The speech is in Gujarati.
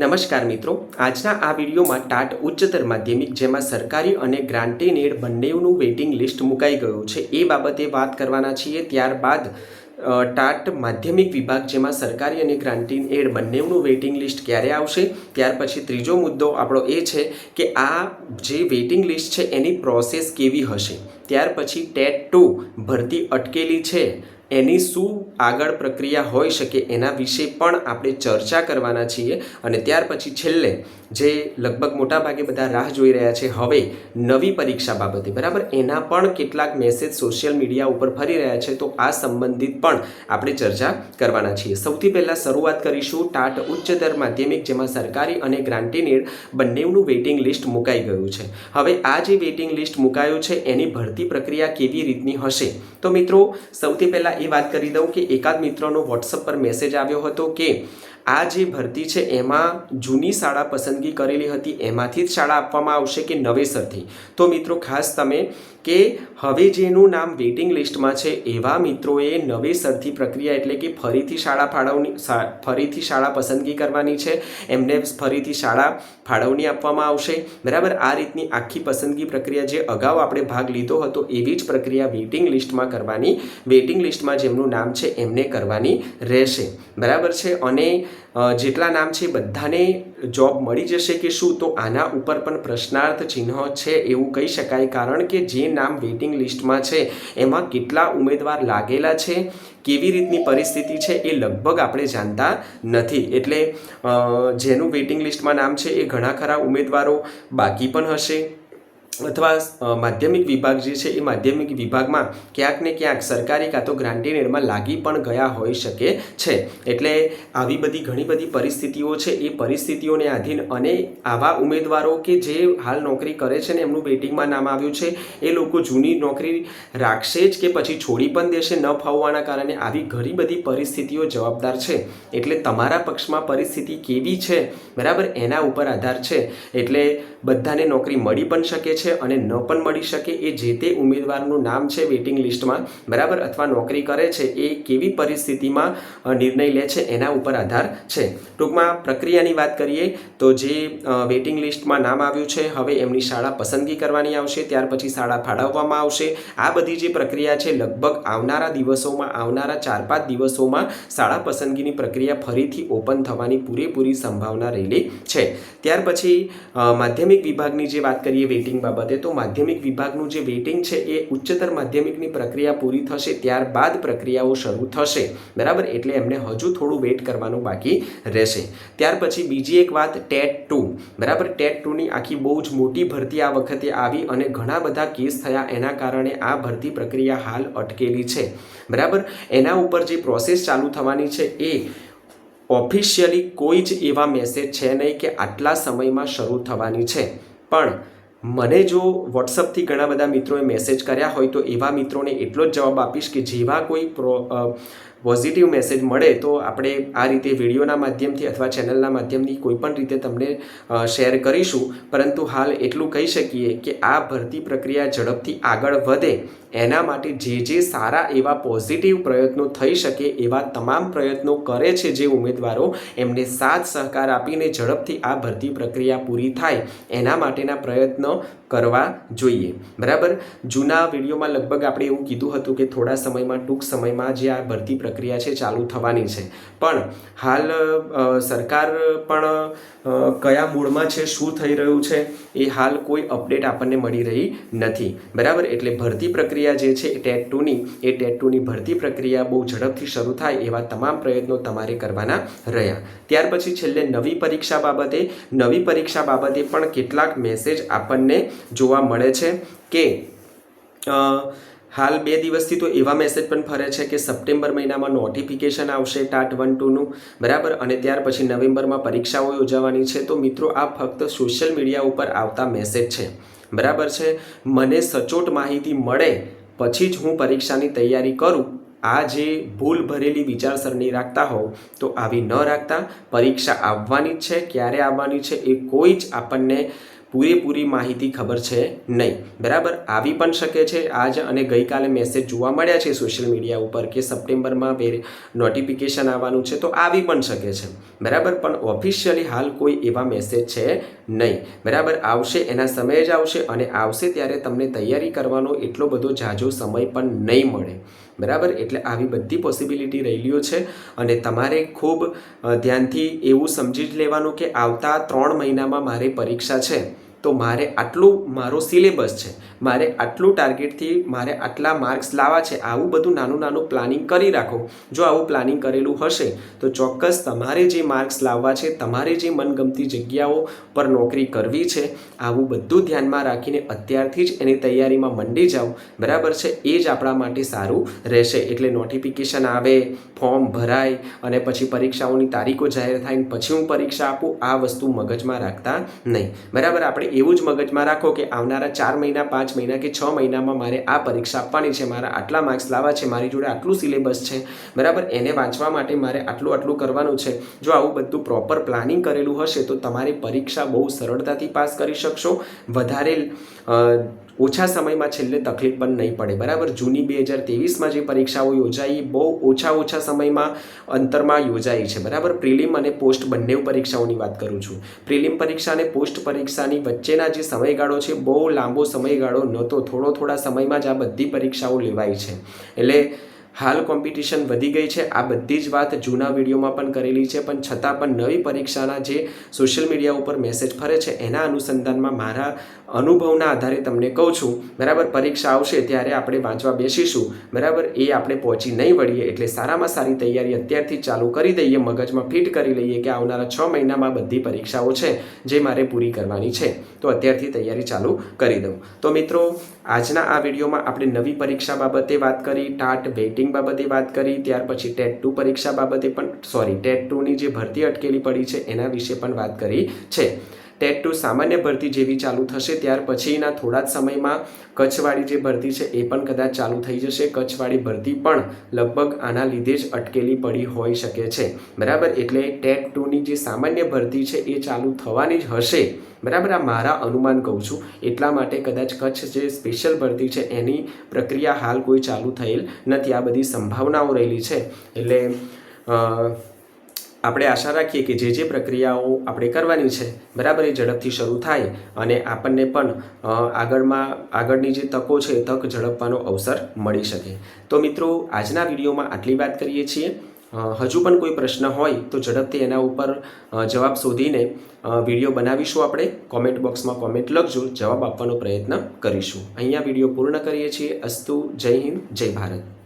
નમસ્કાર મિત્રો, આજના આ વિડીયોમાં ટાટ ઉચ્ચતર માધ્યમિક જેમાં સરકારી અને ગ્રાન્ટેડ એડ બંનેનું વેઇટિંગ લિસ્ટ મુકાઈ ગયું છે. એ બાબતે વાત કરવાના છીએ. ત્યારબાદ ટાટ માધ્યમિક વિભાગ જેમાં સરકારી અને ગ્રાન્ટીન એડ બંનેનું વેઇટિંગ લિસ્ટ ક્યારે આવશે? ત્યાર પછી ત્રીજો મુદ્દો આપણો એ છે કે આ જે વેઇટિંગ લિસ્ટ છે એની પ્રોસેસ કેવી હશે? ત્યાર પછી ટેટ ટુ ભરતી અટકેલી છે. એની શું આગળ પ્રક્રિયા હોઈ શકે એના વિશે પણ આપણે ચર્ચા કરવાના છીએ અને ત્યાર પછી છેલ્લે જે લગભગ મોટાભાગે બધા રાહ જોઈ રહ્યા છે હવે નવી પરીક્ષા બાબતે, બરાબર? એના પણ કેટલાક મેસેજ સોશિયલ મીડિયા ઉપર ફરી રહ્યા છે, તો આ સંબંધિત પણ આપણે ચર્ચા કરવાના છીએ. સૌથી પહેલાં શરૂઆત કરીશું ટાટ ઉચ્ચતર માધ્યમિક, જેમાં સરકારી અને ગ્રાન્ટીનેડ બંનેનું વેઇટિંગ લિસ્ટ મુકાઈ ગયું છે. હવે આ જે વેઇટિંગ લિસ્ટ મુકાયું છે, એની ભરતી પ્રક્રિયા કેવી રીતની હશે? તો મિત્રો, સૌથી પહેલાં એ વાત કરી દઉં કે એકાદ મિત્રનો વોટ્સઅપ પર મેસેજ આવ્યો હતો કે આ જે ભરતી છે, એમાં જૂની શાળા પસંદગી કરેલી હતી. એમાંથી જ શાળા આપવામાં આવશે કે નવેસરથી. તો મિત્રો, ખાસ તમે કે હવે જેનું નામ વેઇટિંગ લિસ્ટમાં છે, એવા મિત્રોએ નવેસરથી પ્રક્રિયા એટલે કે ફરીથી શાળા ફાળવણી ફરીથી શાળા પસંદગી કરવાની છે. એમને ફરીથી શાળા ફાળવણી આપવામાં આવશે. બરાબર? આ રીતની આખી પસંદગી પ્રક્રિયા જે અગાઉ આપણે ભાગ લીધો હતો, એવી જ પ્રક્રિયા વેઇટિંગ લિસ્ટમાં કરવાની, વેઇટિંગ લિસ્ટમાં જેમનું નામ છે, એમને કરવાની રહેશે. બરાબર છે? અને જેટલા નામ છે બધાને જોબ મળી જશે કે શું, તો આના ઉપર પણ પ્રશ્નાર્થ ચિહ્ન છે એવું કહી શકાય. કારણ કે જે નામ વેઇટિંગ લિસ્ટમાં છે, એમાં કેટલા ઉમેદવાર લાગેલા છે, કેવી રીતની પરિસ્થિતિ છે, એ લગભગ આપણે જાણતા નથી. એટલે જેનું વેઇટિંગ લિસ્ટમાં નામ છે એ ઘણા ખરા ઉમેદવારો બાકી પણ હશે. અથવા માધ્યમિક વિભાગ જે છે એ માધ્યમિક વિભાગમાં ક્યાંક ને ક્યાંક સરકારી કાં તો ગ્રાન્ટીનેડમાં લાગી પણ ગયા હોઈ શકે છે. એટલે આવી બધી ઘણી બધી પરિસ્થિતિઓ છે, એ પરિસ્થિતિઓને આધીન અને આવા ઉમેદવારો કે જે હાલ નોકરી કરે છે ને એમનું વેટિંગમાં નામ આવ્યું છે, એ લોકો જૂની નોકરી રાખશે જ કે પછી છોડી પણ દેશે ન ફાવવાના કારણે આવી ઘણી બધી પરિસ્થિતિઓ જવાબદાર છે. એટલે તમારા પક્ષમાં પરિસ્થિતિ કેવી છે? બરાબર? એના ઉપર આધાર છે. એટલે બધાને નોકરી મળી પણ શકે છે અને ન પણ મળી શકે એ જે તે ઉમેદવારનું નામ છે વેઇટિંગ લિસ્ટમાં, બરાબર? અથવા નોકરી કરે છે એ કેવી પરિસ્થિતિમાં નિર્ણય લે છે એના ઉપર આધાર છે. ટૂંકમાં પ્રક્રિયાની વાત કરીએ તો જે વેઇટિંગ લિસ્ટમાં નામ આવ્યું છે, હવે એમની શાળા પસંદગી કરવાની આવશે, ત્યાર પછી શાળા ફાળવવામાં આવશે. આ બધી જે પ્રક્રિયા છે લગભગ આવનારા દિવસોમાં, આવનારા ચાર પાંચ દિવસોમાં શાળા પસંદગીની પ્રક્રિયા ફરીથી ઓપન થવાની પૂરેપૂરી સંભાવના રહેલી છે. ત્યાર પછી માધ્યમિક વિભાગની જે વાત કરીએ વેઇટિંગ બાબતે તો માધ્યમિક વિભાગનું જે વેઇટિંગ છે, એ ઉચ્ચતર માધ્યમિકની પ્રક્રિયા પૂરી થશે, ત્યારબાદ પ્રક્રિયાઓ શરૂ થશે. બરાબર? એટલે એમને હજુ થોડું વેઇટ કરવાનું બાકી રહેશે. ત્યાર પછી બીજી એક વાત ટેટ ટુ બરાબર? ટેટ ટુની આખી બહુ જ મોટી ભરતી આ વખતે આવી અને ઘણા બધા કેસ થયા, એના કારણે આ ભરતી પ્રક્રિયા હાલ અટકેલી છે. બરાબર? એના ઉપર જે પ્રોસેસ ચાલુ થવાની છે, એ ઓફિશિયલી કોઈ જ એવા મેસેજ છે નહીં કે આટલા સમયમાં શરૂ થવાની છે. પણ મને જો વોટ્સઅપથી ઘણા બધા મિત્રોએ મેસેજ કર્યા હોય તો એવા મિત્રોને એટલો જ જવાબ આપીશ કે જેવા કોઈ પ્રો પોઝિટિવ મેસેજ મળે તો આપણે આ રીતે વિડીયોના માધ્યમથી અથવા ચેનલના માધ્યમથી કોઈ પણ રીતે તમને શેર કરીશું. પરંતુ હાલ એટલું કહી શકીએ કે આ ભરતી પ્રક્રિયા ઝડપથી આગળ વધે. એના માટે જે જે સારા એવા પોઝિટિવ પ્રયત્નો થઈ શકે એવા તમામ પ્રયત્નો કરે છે જે ઉમેદવારો, એમને સાથ સહકાર આપીને ઝડપથી આ ભરતી પ્રક્રિયા પૂરી થાય. એના માટેના પ્રયત્નો કરવા જોઈએ. બરાબર? જૂના વિડીયોમાં લગભગ આપણે એવું કીધું હતું કે થોડા સમયમાં, ટૂંક સમયમાં જે આ ભરતી પ્રક્રિયા છે ચાલુ થવાની છે. પણ હાલ સરકાર પણ કયા મૂળમાં છે, શું થઈ રહ્યું છે, એ હાલ કોઈ અપડેટ આપણને મળી રહી નથી. બરાબર? એટલે ભરતી પ્રક્રિયા જે છે ટેટ ટુની, એ ટેટ ટુની ભરતી પ્રક્રિયા બહુ ઝડપથી શરૂ થાય એવા તમામ પ્રયત્નો તમારે કરવાના રહ્યા. ત્યાર પછી છેલ્લે નવી પરીક્ષા બાબતે, નવી પરીક્ષા બાબતે પણ કેટલાક મેસેજ આપણને જોવા મળે છે કે હાલ બે દિવસથી તો એવા મેસેજ પણ ફરે છે કે સપ્ટેમ્બર મહિનામાં નોટિફિકેશન આવશે ટાટ વન ટુનું બરાબર? અને ત્યાર પછી નવેમ્બરમાં પરીક્ષાઓ યોજાવાની છે. તો મિત્રો, આ ફક્ત સોશિયલ મીડિયા ઉપર આવતા મેસેજ છે. બરાબર છે? મને સચોટ માહિતી મળે પછી જ હું પરીક્ષાની તૈયારી કરું. આ જે ભૂલ ભરેલી વિચારસરણી રાખતા હોવ, તો આવી ન રાખતા. પરીક્ષા આવવાની જ છે, ક્યારે આવવાની છે એ કોઈ જ આપણને પૂરેપૂરી માહિતી ખબર છે નહીં. બરાબર? આવી પણ શકે છે આજ અને ગઈકાલે મેસેજ જોવા મળ્યા છે સોશિયલ મીડિયા ઉપર કે સપ્ટેમ્બરમાં નોટિફિકેશન આવવાનું છે તો આવી પણ શકે છે. બરાબર? પણ ઓફિશિયલી હાલ કોઈ એવા મેસેજ છે નહીં. બરાબર? આવશે, એના સમયે જ આવશે અને આવશે ત્યારે તમને તૈયારી કરવાનો એટલો બધો ઝાઝો સમય પણ નહીં મળે. બરાબર? એટલે આવી બધી પોસિબિલિટી રહેલીઓ છે અને તમારે ખૂબ ધ્યાનથી એવું સમજી જ લેવાનું કે આવતા ત્રણ મહિનામાં મારે પરીક્ષા છે. તો મારે આટલું, મારો સિલેબસ છે. મારે આટલું ટાર્ગેટથી મારે આટલા માર્ક્સ લાવવા છે, આવું બધું નાનું નાનું પ્લાનિંગ કરી રાખો. જો આવું પ્લાનિંગ કરેલું હશે, તો ચોક્કસ તમારે જે માર્ક્સ લાવવા છે, તમારે જે મનગમતી જગ્યાઓ પર નોકરી કરવી છે, આવું બધું ધ્યાનમાં રાખીને અત્યારથી જ એની તૈયારીમાં મંડી જાઓ. બરાબર છે? એ જ આપણા માટે સારું રહેશે. એટલે નોટિફિકેશન આવે ફોર્મ ભરાય, અને પછી પરીક્ષાઓની તારીખો જાહેર થાય, ને પછી હું પરીક્ષા આપું, આ વસ્તુ મગજમાં રાખતા નહીં. બરાબર? આપણે એવું જ મગજમાં રાખો કે આવનારા ચાર મહિના, પાંચ મહિના કે છ મહિનામાં મારે આ પરીક્ષા આપવાની છે, મારા આટલા માર્ક્સ લાવવા છે, મારી જોડે આટલું સિલેબસ છે, બરાબર? એને વાંચવા માટે મારે આટલું આટલું કરવાનું છે. જો આવું બધું પ્રોપર પ્લાનિંગ કરેલું હશે, તો તમારી પરીક્ષા બહુ સરળતાથી પાસ કરી શકશો. વધારે ઓછા સમયમાં છેલ્લે તકલીફ પણ નહીં પડે. બરાબર? જૂની બે હજાર તેવીસમાં જે પરીક્ષાઓ યોજાઈ, બહુ ઓછા ઓછા સમયમાં અંતરમાં યોજાઈ છે. બરાબર? પ્રિલિમ અને પોસ્ટ બંને પરીક્ષાઓની વાત કરું છું. પ્રિલિમ પરીક્ષા અને પોસ્ટ પરીક્ષાની વચ્ચેના જે સમયગાળો છે, બહુ લાંબો સમયગાળો નહોતો. થોડો થોડા સમયમાં જ આ બધી પરીક્ષાઓ લેવાય છે. એટલે હાલ કોમ્પિટિશન વધી ગઈ છે. આ બધી જ વાત જૂના વિડીયોમાં પણ કરેલી છે, પણ છતાં પણ નવી પરીક્ષાના જે સોશિયલ મીડિયા ઉપર મેસેજ ફરે છે, એના અનુસંધાનમાં મારા અનુભવના આધારે તમને કહું છું, બરાબર, પરીક્ષા આવશે ત્યારે આપણે વાંચવા બેસીશું. બરાબર, એ આપણે પહોંચી નહીં વળીએ, એટલે સારામાં સારી તૈયારી અત્યારથી ચાલુ કરી દઈએ, મગજમાં ફિટ કરી લઈએ કે આવનારા છ મહિનામાં બધી પરીક્ષાઓ છે જે મારે પૂરી કરવાની છે. તો અત્યારથી તૈયારી ચાલુ કરી દઉં. તો મિત્રો, આજના આ વિડીયોમાં આપણે નવી પરીક્ષા બાબતે વાત કરી, ટાટ વેઇટિંગ બાબતે વાત કરી, ત્યાર પછી ટેટ ટુ પરીક્ષા બાબતે પણ સોરી ટેટ ટુની જે ભરતી અટકેલી પડી છે, એના વિશે પણ વાત કરી છે. ટેટ ટુ સામાન્ય ભરતી જેવી ચાલુ થશે, ત્યાર પછીના થોડા જ સમયમાં કચ્છવાળી જે ભરતી છે એ પણ કદાચ ચાલુ થઈ જશે. કચ્છવાળી ભરતી પણ લગભગ આના લીધે જ અટકેલી પડી હોઈ શકે છે. બરાબર? એટલે ટેટ ટુની જે સામાન્ય ભરતી છે એ ચાલુ થવાની જ હશે. બરાબર? આ મારા અનુમાન કહું છું. એટલા માટે કદાચ કચ્છ જે સ્પેશિયલ ભરતી છે એની પ્રક્રિયા હાલ કોઈ ચાલુ થયેલ નથી. આ બધી સંભાવનાઓ રહેલી છે. એટલે આપણે આશા રાખીએ કે જે જે પ્રક્રિયાઓ આપણે કરવાની છે, બરાબર એ ઝડપથી શરૂ થાય અને આપણને પણ આગળમાં, આગળની જે તકો છે, એ તક ઝડપવાનો અવસર મળી શકે. તો મિત્રો, આજના વિડીયોમાં આટલી વાત કરીએ છીએ. હજુ પણ કોઈ પ્રશ્ન હોય તો ઝડપથી એના ઉપર જવાબ શોધીને વીડિયો બનાવીશું આપણે. કોમેન્ટ બોક્સમાં કોમેન્ટ લખજો, જવાબ આપવાનો પ્રયત્ન કરીશું. અહીંયા વીડિયો પૂર્ણ કરીએ છીએ. અસ્તુ, જય હિન્દ, જય ભારત.